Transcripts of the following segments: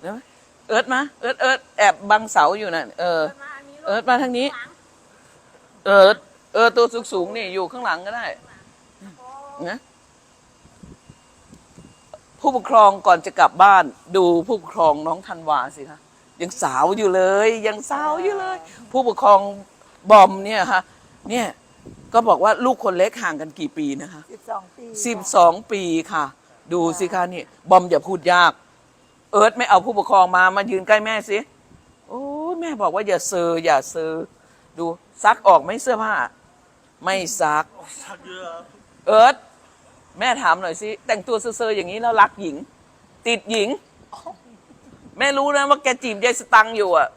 เดี๋ยวเอิร์ดมาเอิร์ดเอิร์ดแอบบังเสาอยู่น่ะเออมาอันนี้ลูกเอิร์ดมาทางนี้หลังเอิร์ดเออตัวสูงๆนี่อยู่ข้างหลังก็ได้โอ้นะผู้ปกครองก่อนจะกลับบ้าน ดูผู้ปกครองน้องธันวาสิคะยังสาวอยู่เลย ยังสาวอยู่เลย ผู้ปกครองบอมเนี่ยค่ะเนี่ยก็บอกว่าลูกคนเล็กห่างกันกี่ปีนะคะสิบสองปีสิบสองปีค่ะ ดูสิคะนี่บอมอย่าพูดยาก เอิร์ธไม่เอาผู้ปกครองมามายืนใกล้แม่สิโอ้ยแม่บอกว่าอย่าเซออย่าเซอดูซักออกไหมเสื้อผ้า ไม่ซัก สักเยอะครับเอิร์ธแม่ถามหน่อยสิแต่งตัวเซอร์ๆอย่างนี้แล้วรักหญิง ติดหญิง แม่รู้นะว่าแกจีบยายสตังค์อยู่อะ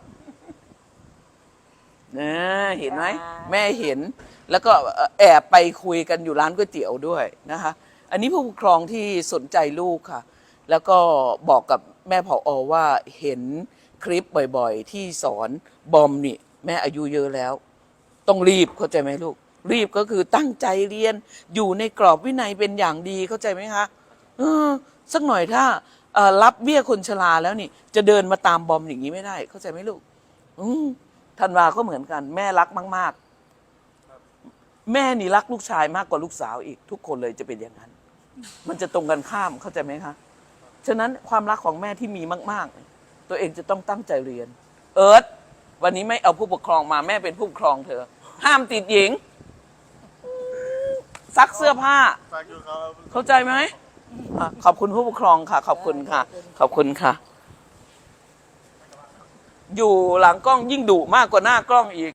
นะเห็นไหมแม่เห็น แล้วก็แอบไปคุยกันอยู่ร้านก๋วยเตี๋ยวด้วยนะคะ อันนี้ผู้ปกครองที่สนใจลูกค่ะ แล้วก็บอกกับ แม่ผออว่าเห็นคลิปบ่อยๆ ที่สอนบอมนี่ แม่อายุเยอะแล้ว ต้องรีบเข้าใจไหมลูก รีบก็คือตั้งใจเรียนอยู่ในกรอบวินัยเป็นอย่างดีเข้าใจไหมคะเออสักหน่อยถ้ารับเบี้ยคนชราแล้วนี่ จะเดินมาตามบอมอย่างนี้ไม่ได้ เข้าใจไหมลูก อืธันวาก็เหมือนกัน แม่รักมาก ๆ แม่นี่รักลูกชายมากกว่าลูกสาวอีก ทุกคนเลยจะเป็นอย่างนั้น มันจะตรงกันข้ามเข้าใจไหมคะ ฉะนั้นความรักของแม่ที่มีมาก ๆ ตัวเองจะต้องตั้งใจเรียน เอิร์ธวันนี้ไม่เอาผู้ปกครองมาแม่เป็นผู้ปกครองเธอ ห้ามติดหญิง ซักเสื้อผ้าสักเยอะครับเข้าใจไหมอะขอบคุณผู้ปกครองค่ะ ขอบคุณค่ะ ขอบคุณค่ะ อยู่หลังกล้องยิ่งดุมากกว่าหน้ากล้องอีก